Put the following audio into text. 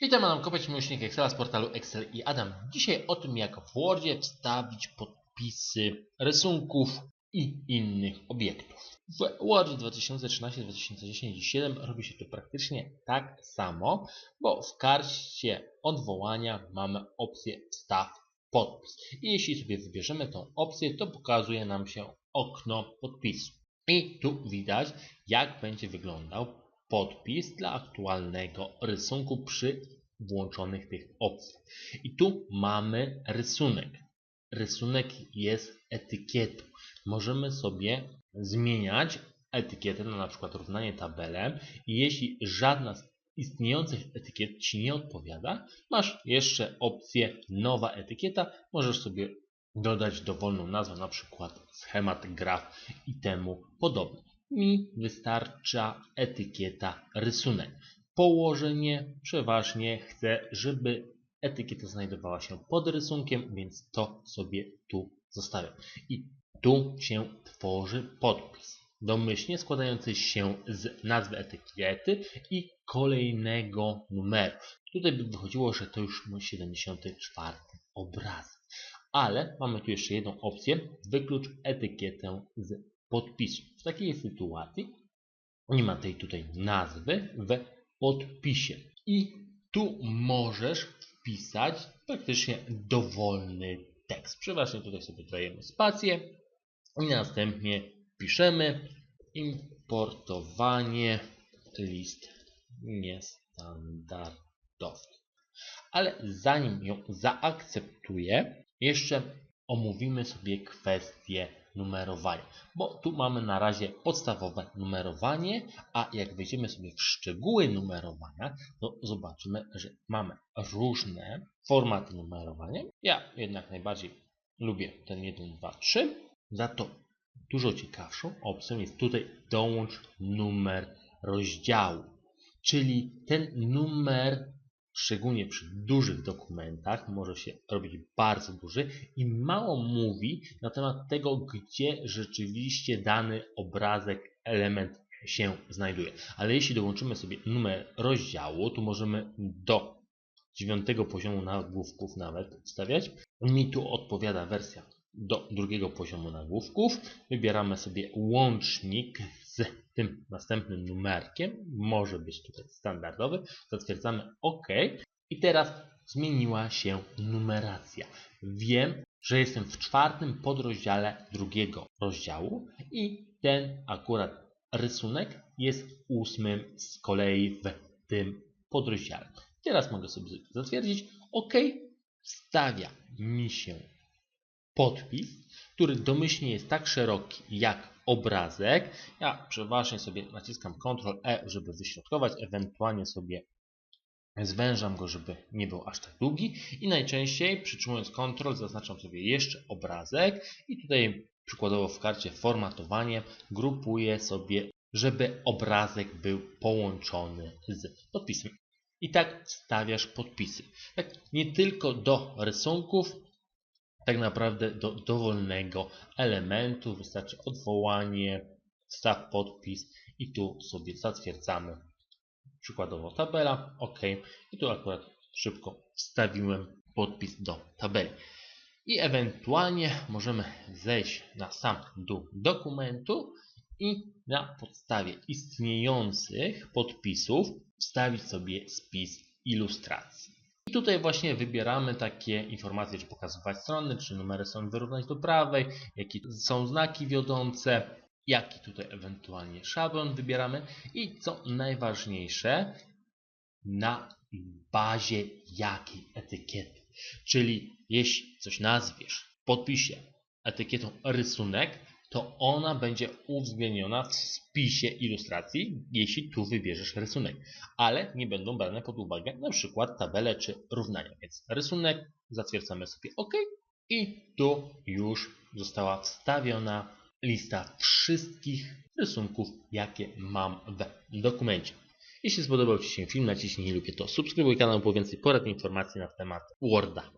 Witam, Adam Kopeć, miłośnik Excela z portalu Excel i Adam. Dzisiaj o tym, jak w Wordzie wstawić podpisy rysunków i innych obiektów. W Word 2013, 2010 i 7 robi się to praktycznie tak samo, bo w karcie odwołania mamy opcję wstaw podpis. I jeśli sobie wybierzemy tą opcję, to pokazuje nam się okno podpisu. I tu widać, jak będzie wyglądał podpis dla aktualnego rysunku przy włączonych tych opcji. I tu mamy rysunek. Rysunek jest etykietą. Możemy sobie zmieniać etykietę na na przykład równanie tabelem i jeśli żadna z istniejących etykiet Ci nie odpowiada, masz jeszcze opcję nowa etykieta. Możesz sobie dodać dowolną nazwę, na przykład schemat graf i temu podobne. Mi wystarcza etykieta rysunek. Położenie przeważnie chcę, żeby etykieta znajdowała się pod rysunkiem, więc to sobie tu zostawiam. I tu się tworzy podpis. Domyślnie składający się z nazwy etykiety i kolejnego numeru. Tutaj by wychodziło, że to już mój 74 obraz. Ale mamy tu jeszcze jedną opcję. Wyklucz etykietę z podpisu. W takiej sytuacji nie ma tej tutaj nazwy w podpisie. I tu możesz wpisać praktycznie dowolny tekst. Przeważnie tutaj sobie dajemy spację i następnie piszemy importowanie list niestandardowy. Ale zanim ją zaakceptuję, jeszcze omówimy sobie kwestię numerowania, bo tu mamy na razie podstawowe numerowanie, a jak wejdziemy sobie w szczegóły numerowania, to zobaczymy, że mamy różne formaty numerowania. Ja jednak najbardziej lubię ten 1, 2, 3. Za to dużo ciekawszą opcją jest tutaj dołącz numer rozdziału, czyli ten numer szczególnie przy dużych dokumentach, może się robić bardzo duży i mało mówi na temat tego, gdzie rzeczywiście dany obrazek, element się znajduje. Ale jeśli dołączymy sobie numer rozdziału, to możemy do dziewiątego poziomu nagłówków nawet wstawiać. Mi tu odpowiada wersja do drugiego poziomu nagłówków. Wybieramy sobie łącznik z tym następnym numerkiem. Może być tutaj standardowy. Zatwierdzamy OK. I teraz zmieniła się numeracja. Wiem, że jestem w czwartym podrozdziale drugiego rozdziału i ten akurat rysunek jest ósmym z kolei w tym podrozdziale. Teraz mogę sobie zatwierdzić OK. Wstawia mi się podpis, który domyślnie jest tak szeroki jak obrazek. Ja przeważnie sobie naciskam Ctrl E, żeby wyśrodkować, ewentualnie sobie zwężam go, żeby nie był aż tak długi i najczęściej przytrzymując Ctrl zaznaczam sobie jeszcze obrazek i tutaj przykładowo w karcie formatowanie grupuję sobie, żeby obrazek był połączony z podpisem. I tak wstawiasz podpisy. Tak nie tylko do rysunków, tak naprawdę do dowolnego elementu. Wystarczy odwołanie, wstaw podpis i tu sobie zatwierdzamy. Przykładowo tabela, OK. I tu akurat szybko wstawiłem podpis do tabeli. I ewentualnie możemy zejść na sam dół dokumentu i na podstawie istniejących podpisów wstawić sobie spis ilustracji. I tutaj właśnie wybieramy takie informacje, czy pokazywać strony, czy numery są wyrównać do prawej, jakie są znaki wiodące, jaki tutaj ewentualnie szablon wybieramy i co najważniejsze, na bazie jakiej etykiety. Czyli jeśli coś nazwiesz w podpisie etykietą rysunek, to ona będzie uwzględniona w spisie ilustracji, jeśli tu wybierzesz rysunek, ale nie będą brane pod uwagę na przykład tabele czy równania. Więc rysunek zatwierdzamy sobie OK i tu już została wstawiona lista wszystkich rysunków, jakie mam w dokumencie. Jeśli spodobał Ci się film, naciśnij lubię to. Subskrybuj kanał po więcej porad i informacji na temat Worda.